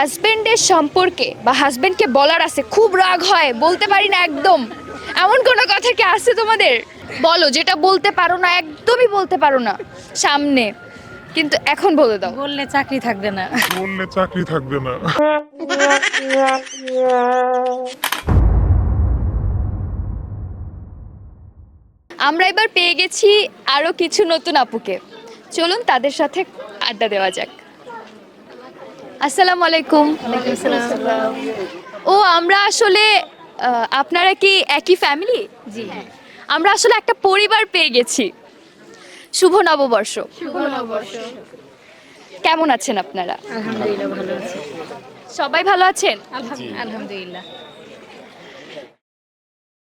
হাজবেন্ডের সম্পর্কে বা হাজবেন্ডকে বলার আছে খুব রাগ হয় বলতে পারি না একদম। এমন কোনো কথা কি আছে তোমাদের? বলো যেটা বলতে পারো না একদমই বলতে পারো না সামনে। কিন্তু এখন বলে দাও। বললে চাকরি থাকবে না। বললে চাকরি থাকবে না। আমরা এবার পেয়ে গেছি আরও কিছু নতুন আপুকে। চলুন তাদের সাথে আড্ডা দেওয়া যাক। আসসালামু আলাইকুম। ও আমরা আসলে আপনারা কি একই ফ্যামিলি জি। আমরা আসলে একটা পরিবার পেয়ে গেছি। শুভ নববর্ষ। কেমন আছেন আপনারা? আলহামদুলিল্লাহ ভালো আছি। সবাই ভালো আছেন? আলহামদুলিল্লাহ।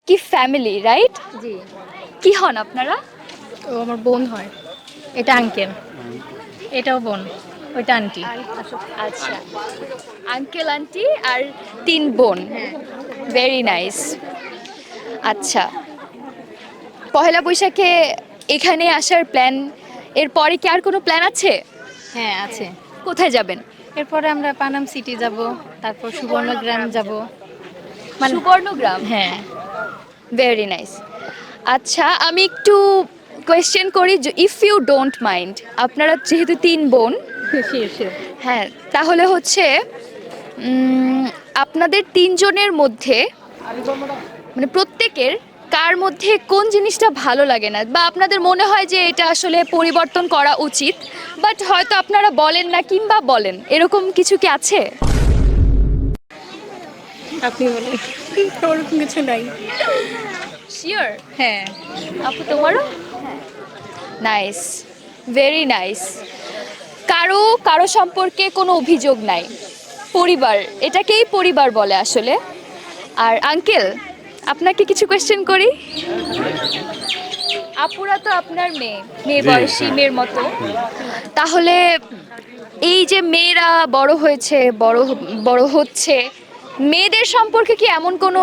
কি ফ্যামিলি রাইট জি। কি হন আপনারা? ও আমার বোন হয়। এটা আঙ্কেল এটাও বোন। ওইটা আন্টি আচ্ছা। আঙ্কেল আন্টি আর তিন বোন। ভেরি নাইস আচ্ছা। পহেলা বৈশাখে এখানে আসার প্ল্যান এরপরে কি আর কোনো প্ল্যান আছে? হ্যাঁ আছে। কোথায় যাবেন? এরপরে আমরা পানাম সিটি যাব তারপর সুবর্ণগ্রাম যাব। মানে সুবর্ণগ্রাম? হ্যাঁ। ভেরি নাইস আচ্ছা আমি একটু কোয়েশ্চেন করি ইফ ইউ ডোন্ট মাইন্ড আপনারা যেহেতু তিন বোন হ্যাঁ তাহলে হচ্ছে আপনাদের তিনজনের মধ্যে মানে প্রত্যেকের কার মধ্যে কোন জিনিসটা ভালো লাগে না? বা আপনাদের মনে হয় যে এটা আসলে পরিবর্তন করা উচিত বাট হয়তো আপনারা বলেন না কিংবা বলেন। এরকম কিছু কি আছে? আপনি বলেন। ওরকম কিছু নাই। শিওর হ্যাঁ। আপু তোমারও? নাইস ভেরি নাইস কারও কারও সম্পর্কে কোনো অভিযোগ নাই। পরিবার এটাকেই পরিবার বলে আসলে। আর আঙ্কেল আপনাকে কিছু কোয়েশ্চেন করি? আপুরা তো আপনার মেয়ে মেয়ের বয়সী হ্যাঁ। মেয়ের মতো। তাহলে এই যে মেয়েরা বড় হয়েছে বড় বড় হচ্ছে মেয়েদের সম্পর্কে কি এমন কোনো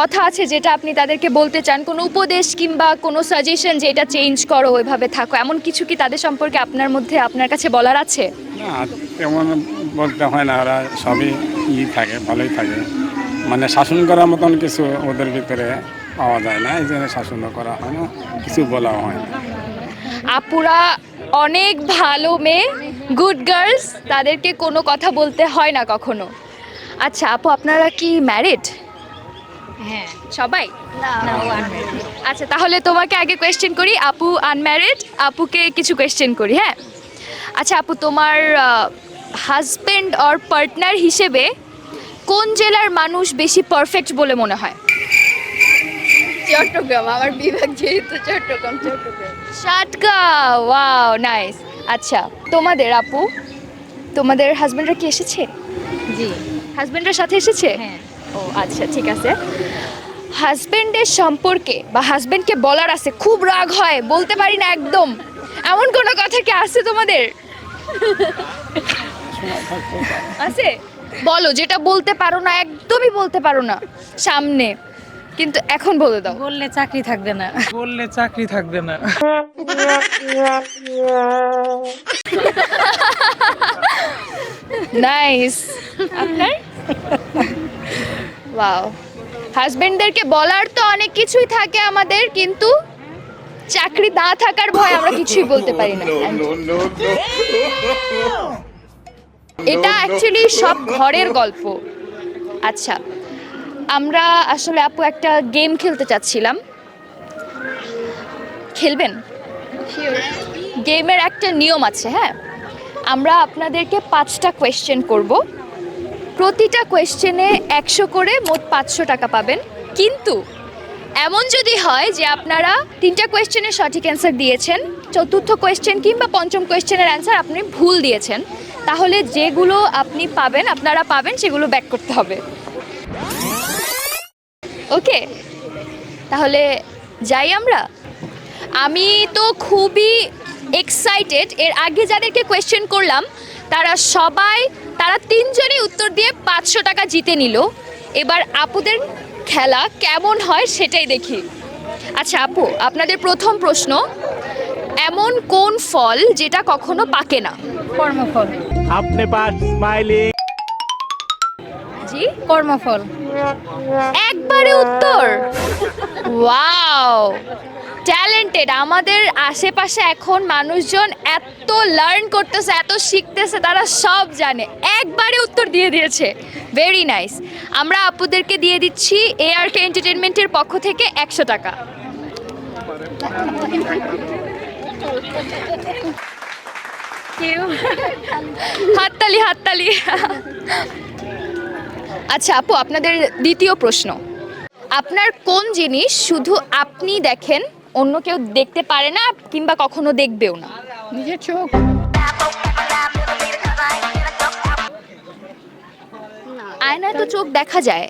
কথা আছে যেটা আপনি তাদেরকে বলতে চান? কোনো উপদেশ কিংবা কোনো সাজেশন যে এটা চেঞ্জ করো ওইভাবে থাকো? এমন কিছু কি তাদের সম্পর্কে আপনার মধ্যে আপনার কাছে বলার আছে? না তেমন বলতে হয় না ওরা সবই ই থাকে ভালোই থাকে। মানে শাসন করার মতন কিছু ওদের ভিতরে পাওয়া যায় না এই জন্য শাসনও করা হয় না কিছু বলা হয় না। আপুরা অনেক ভালো মেয়ে গুড গার্লস তাদেরকে কোনো কথা বলতে হয় না কখনো? আচ্ছা আপু আপনারা কি ম্যারিড হ্যাঁ। সবাই? আচ্ছা তাহলে তোমাকে আগে কোয়েশ্চেন করি। আপু আনম্যারিড আপুকে কিছু কোয়েশ্চেন করি হ্যাঁ? আচ্ছা আপু তোমার হাজবেন্ড অর পার্টনার হিসেবে কোন জেলার মানুষ বেশি পারফেক্ট বলে মনে হয়? চট্টগ্রাম আমার বিভাগ যেহেতু চট্টগ্রাম। চট্টগ্রাম সাটকা ওয়াও নাইস আচ্ছা তোমাদের আপু তোমাদের হাজবেন্ডরা কি এসেছে? জি। হাজবেন্ডের সাথে এসেছে? হ্যাঁ। ও আচ্ছা ঠিক আছে। হাজবেন্ডের সম্পর্কে বা হাজবেন্ডকে বলার আছে খুব রাগ হয় বলতে পারি না একদম। এমন কোনো কথা কি আছে তোমাদের? আছে? বলো যেটা বলতে পারো না একদমই বলতে পারো না সামনে। কিন্তু এখন বলে দাও। বললে চাকরি থাকবে না। বললে চাকরি থাকবে না। নাইস আপনার? ওয়াও হাজবেন্ডদেরকে বলার তো অনেক কিছুই থাকে আমাদের কিন্তু চাকরি না থাকার ভয় আমরা কিছুই বলতে পারি না। এটা অ্যাকচুয়ালি সব ঘরের গল্প। আচ্ছা আমরা আসলে আপু একটা গেম খেলতে চাচ্ছিলাম। খেলবেন? গেমের একটা নিয়ম আছে হ্যাঁ? আমরা আপনাদেরকে পাঁচটা কোয়েশ্চেন করব। প্রতিটা কোয়েশ্চেনে একশো করে মোট পাঁচশো টাকা পাবেন। কিন্তু এমন যদি হয় যে আপনারা তিনটা কোয়েশ্চেনের সঠিক অ্যান্সার দিয়েছেন, চতুর্থ কোয়েশ্চেন কিংবা পঞ্চম কোয়েশ্চেনের অ্যান্সার আপনি ভুল দিয়েছেন, তাহলে যেগুলো আপনি পাবেন, আপনারা পাবেন, সেগুলো ব্যাক করতে হবে। ওকে তাহলে যাই আমরা। আমি তো খুবই এক্সাইটেড এর আগে যাদেরকে কোয়েশ্চেন করলাম তারা সবাই তারা তিনজনই উত্তর দিয়ে পাঁচশো টাকা জিতে নিল। এবার আপুদের খেলা কেমন হয় সেটাই দেখি। আচ্ছা আপু আপনাদের প্রথম প্রশ্ন এমন কোন ফল যেটা কখনো পাকে না? কর্মফল। আপনি পাঁচ স্মাইলিং জি? কর্মফল। একবারে উত্তর? ওয়াও! ট্যালেন্টেড। আমাদের আশেপাশে এখন মানুষজন এত লার্ন করতেছে এত শিখতেছে তারা সব জানে। একবারে উত্তর দিয়ে দিয়েছে। ভেরি নাইস আমরা আপুদেরকে দিয়ে দিচ্ছি এআরকে এন্টারটেনমেন্টের পক্ষ থেকে একশো টাকা। হাততালি হাততালি। আচ্ছা আপু আপনাদের দ্বিতীয় প্রশ্ন। আপনার কোন জিনিস শুধু আপনি দেখেন অন্য কেউ দেখতে পারে না কিংবা কখনো দেখবেও না। নিজের চোখ। আয়নায় তো চোখ দেখা যায়।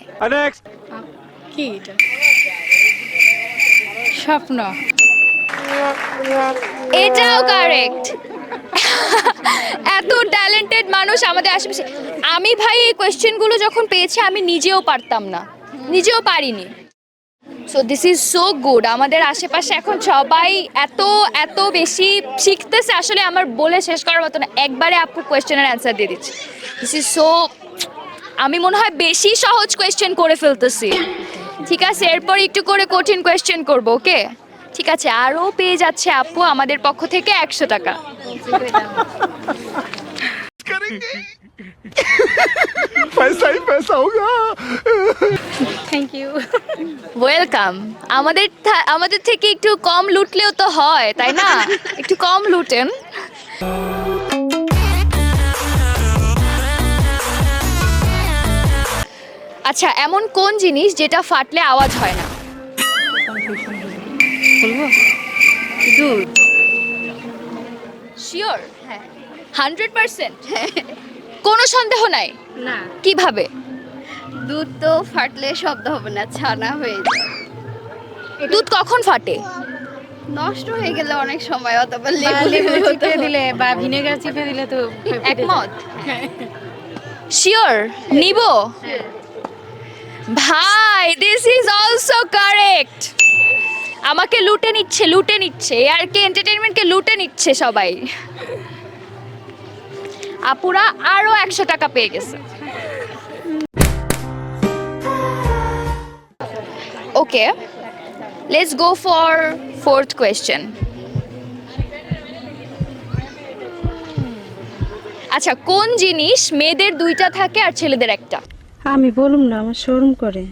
কি এটা? স্বপ্ন। এটাও কারেক্ট এত ট্যালেন্টেড মানুষ আমাদের আশেপাশে। আমি ভাই এই কোয়েশ্চেনগুলো যখন পেয়েছি আমি নিজেও পারতাম না। নিজেও পারিনি। So this is so good আমাদের আশেপাশে এখন সবাই এত এত বেশি শিখতেছে। আসলে আমার বলে শেষ করার মতো না। একবারে আপু কোয়েশ্চেনের অ্যান্সার দিয়ে দিচ্ছি। দিস ইজ সো আমি মনে হয় বেশি সহজ কোয়েশ্চেন করে ফেলতেছি। ঠিক আছে এরপর একটু করে কঠিন কোয়েশ্চেন করব ওকে ঠিক আছে আরও পেয়ে যাচ্ছে আপু আমাদের পক্ষ থেকে একশো টাকা। पैसा ही पैसा होगा থ্যাংক ইউ ওয়েলকাম আমাদের থা- আমাদের থেকে একটু কম লুটলেও তো হয় তাই না একটু কম লুটেন আচ্ছা এমন কোন জিনিস যেটা ফাটলে আওয়াজ হয় না দুধ শিওর হ্যাঁ হান্ড্রেড পার্সেন্ট কোনো সন্দেহ নাই? না। কীভাবে? দুধ তো ফাটলে শব্দ হবে না ছানা হয়ে যায়। দুধ কখন ফাটে? নষ্ট হয়ে গেলে অনেক সময় অথবা লেবু চিপে দিলে বা ভিনেগার চিপে দিলে তো একমত? শিওর নিব। ভাই দিস ইজ অলসো কারেক্ট আমাকে লুটে নিচ্ছে লুটে নিচ্ছে আর কি এন্টারটেনমেন্টকে লুটে নিচ্ছে সবাই। আপুরা আরও একশো টাকা পেয়ে গেছে। Okay let's go for fourth question আচ্ছা কোন জিনিস মেয়েদের দুইটা থাকে আর ছেলেদের একটা? আমি বলুম না, আমার শোরুম করে।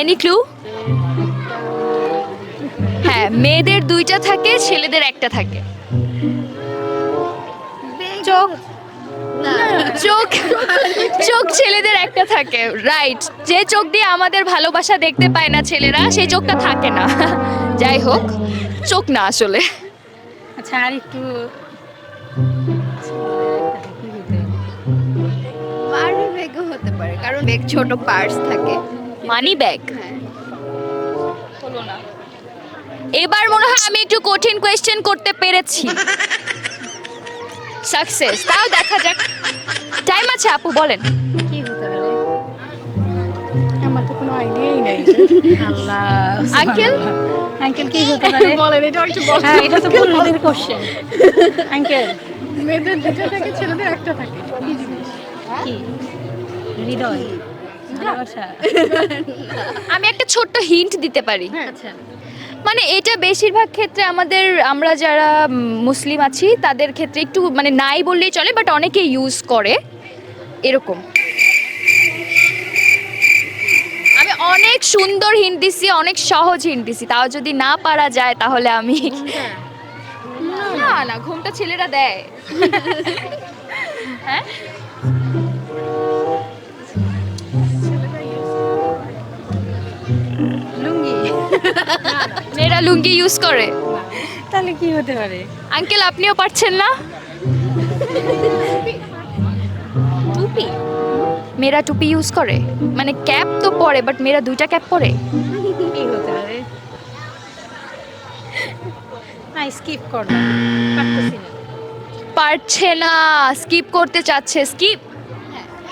এনি ক্লু হ্যাঁ মেয়েদের দুইটা থাকে ছেলেদের একটা থাকে। চোখ? চোখ? চোখ ছেলেদের একটা থাকে রাইট যে চোখ দিয়ে আমাদের ভালোবাসা দেখতে পায় না ছেলেরা সেই চোখটা থাকে না। যাই হোক চোখ না আসলে। আচ্ছা আর একটু হতে পারে কারণ ব্যাগ ছোট পার্স থাকে। মানি ব্যাগ এবার মনে হয় আমি একটু কঠিন কোয়েশ্চেন করতে পেরেছি। সাকসেস তাও দেখা যাক। টাইম আছে আপু বলেন। কি আমার তো কোনো আইডিয়াই নাই। আল্লাহ। আঙ্কেল আঙ্কেল কি হতে পারে? বলেন এটা একটু বলেন। হ্যাঁ এটা তো কোশ্চেন আঙ্কেল মেয়েদের দুটো থাকে ছেলেদের একটা থাকে। কি জিনিস কি? হৃদয়। আমি একটা ছোট্ট হিন্ট দিতে পারি। আচ্ছা। মানে এটা বেশিরভাগ ক্ষেত্রে আমাদের আমরা যারা মুসলিম আছি তাদের ক্ষেত্রে একটু মানে নাই বললেই চলে বাট অনেকে ইউজ করে। এরকম। আমি অনেক সুন্দর হিন্ট দিছি অনেক সহজ হিন্ট দিছি। তাও যদি না পারা যায় তাহলে আমি না না ঘুমটা ছেলেরা দেয়। হ্যাঁ? মেয়েরা লুঙ্গি ইউজ করে। তাহলে কি হতে পারে? আঙ্কেল আপনিও পারছেন না? টুপি? মেয়েরা টুপি ইউজ করে। মানে ক্যাপ তো পরে বাট মেয়েরা দুইটা ক্যাপ পরে। কি হতে পারে? না স্কিপ করো। পারছে না স্কিপ করতে চাচ্ছে স্কিপ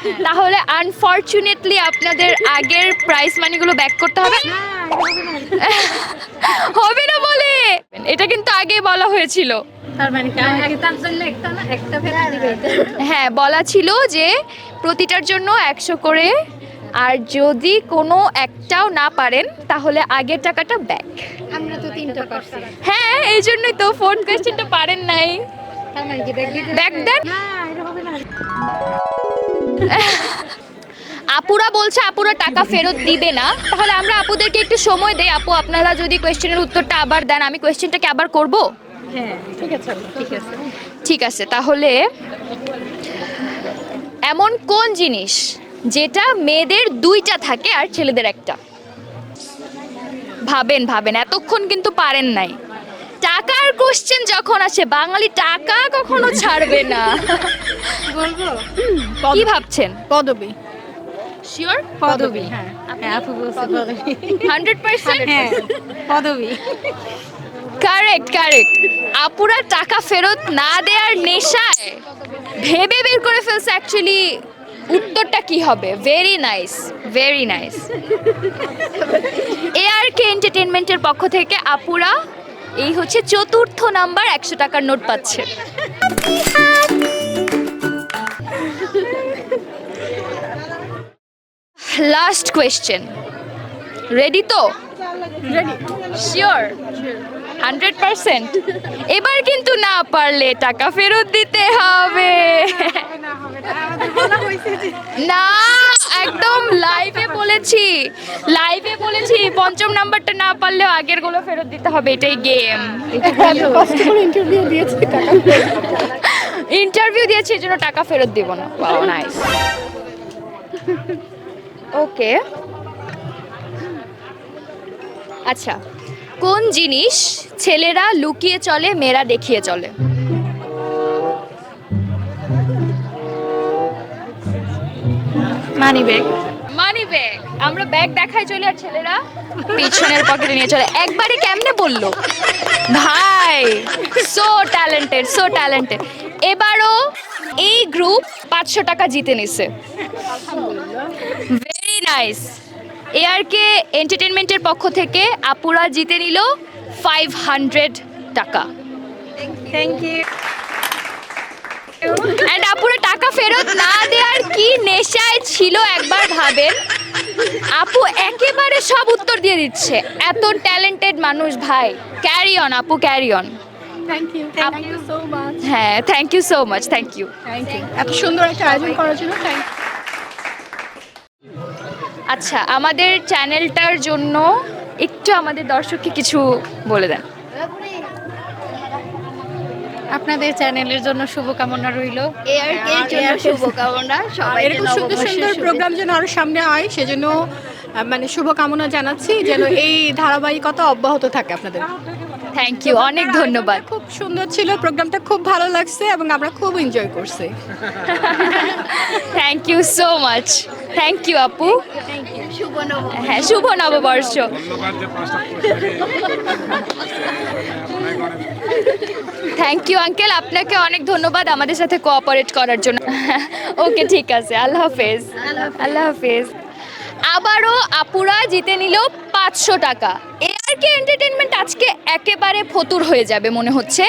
তাহলে আনফরচুনেটলি আপনাদের আগের প্রাইস মানিগুলো ব্যাক করতে হবে। হবে না বলে? এটা বলা হয়েছিল। মানে হ্যাঁ বলা ছিল যে প্রতিটার জন্য একশো করে। আর যদি কোনো একটাও না পারেন তাহলে আগের টাকাটা ব্যাক আমরা তো তিনটা হ্যাঁ এই জন্যই তো ফোন কোয়েশ্চেনটা পারেন নাই। মানে ব্যাক দেন? না এটা হবে না। আপুরা বলছে আপুরা টাকা ফেরত দিবে না। তাহলে আমরা আপুদেরকে একটু সময় দেই। আপু আপনারা যদি কোয়েশ্চেনের উত্তরটা আবার দেন আমি কোয়েশ্চেনটাকে আবার করব? হ্যাঁ ঠিক আছে ঠিক আছে। ঠিক আছে তাহলে এমন কোন জিনিস যেটা মেয়েদের দুইটা থাকে আর ছেলেদের একটা? ভাবেন ভাবেন এতক্ষণ কিন্তু পারেন নাই। টাকার কোশ্চেন যখন আসে বাঙালি টাকা কখনো ছাড়বে না। বলব? কি ভাবছেন? পদবী। শিওর পদবী হ্যাঁ। হ্যাঁ আপু বলছে পদবী। হান্ড্রেড পার্সেন্ট হ্যাঁ পদবী। কারেক্ট কারেক্ট আপুরা টাকা ফেরত না দেওয়ার নেশায় ভেবে বের করে ফেলছে অ্যাকচুয়ালি উত্তরটা কি হবে? Very nice very nice AR K এন্টারটেনমেন্টের পক্ষ থেকে আপুরা এই হচ্ছে চতুর্থ নাম্বার একশো টাকার নোট পাচ্ছে। লাস্ট কোয়েশ্চেন রেডি তো? শিওর হান্ড্রেড পার্সেন্ট এবার কিন্তু না পারলে টাকা ফেরত দিতে হবে। না! একদম লাইভে বলেছি। লাইভে বলেছি, পঞ্চম নাম্বারটা না পারলেও আগেরগুলো ফেরত দিতে হবে, এটাই গেম ইন্টারভিউ দিয়েছি, এই জন্য টাকা ফেরত দিব না। নাইস ওকে আচ্ছা কোন জিনিস ছেলেরা লুকিয়ে চলে, মেয়েরা দেখিয়ে চলে? মানি ব্যাগ মানি ব্যাগ আমরা ব্যাগ দেখাই চলে আর ছেলেরা। পিছনের পকেটে নিয়ে চলে। একবারে কেমনে বলল? ভাই সো ট্যালেন্টেড সো ট্যালেন্টেড এবারও এই গ্রুপ পাঁচশো টাকা জিতে নিছে। ভেরি নাইস এআরকে এন্টারটেনমেন্টের পক্ষ থেকে আপুরা জিতে নিল ফাইভ হান্ড্রেড টাকা। থ্যাংক ইউ অ্যান্ড আপুরা টাকা ফেরত না দেওয়ার কি নেশায় ছিল একবার ভাবেন? আপু একেবারে সব উত্তর দিয়ে দিচ্ছে। এত ট্যালেন্টেড মানুষ ভাই। ক্যারি অন আপু carry on thank you thank you so much হ্যাঁ thank you so much thank you thank you এত সুন্দর একটা আয়োজন করার জন্য থ্যাংক আচ্ছা আমাদের চ্যানেলটার জন্য একটু আমাদের দর্শককে কিছু বলে দেন। আপনাদের চ্যানেলের জন্য শুভকামনা রইল। এর জন্য শুভকামনা সবাই এরকম সুন্দর সুন্দর প্রোগ্রাম যেন আরও সামনে হয় সেজন্য মানে শুভকামনা জানাচ্ছি যেন এই ধারাবাহিকতা অব্যাহত থাকে আপনাদের। থ্যাংক ইউ অনেক ধন্যবাদ। খুব সুন্দর ছিল প্রোগ্রামটা খুব ভালো লাগছে এবং আমরা খুব এনজয় করছি। Thank you so much thank you আপু হ্যাঁ শুভ নববর্ষ। থ্যাংক ইউ আঙ্কেল আপনাকে অনেক ধন্যবাদ আমাদের সাথে কোঅপারেট করার জন্য। ওকে ঠিক আছে। আল্লাহ হাফেজ। আল্লাহ হাফেজ। আবারও আপুরা জিতে নিল পাঁচশো টাকা। এআরকে এন্টারটেনমেন্ট আজকে একেবারে ফতুর হয়ে যাবে মনে হচ্ছে।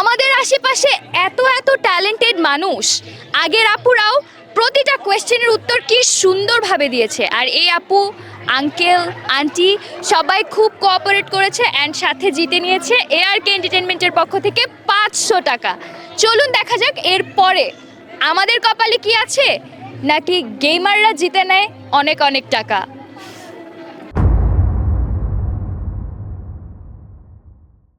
আমাদের আশেপাশে এত এত ট্যালেন্টেড মানুষ। আগের আপুরাও প্রতিটা কোয়েশ্চেনের উত্তর কি সুন্দরভাবে দিয়েছে? আর এই আপু, আঙ্কেল, আন্টি সবাই খুব কোঅপারেট করেছে অ্যান্ড সাথে জিতে নিয়েছে এআরকে এন্টারটেনমেন্টের পক্ষ থেকে পাঁচশো টাকা। চলুন দেখা যাক এরপরে আমাদের কপালে কি আছে? নাকি গেমাররা জিতে নেয় অনেক অনেক টাকা?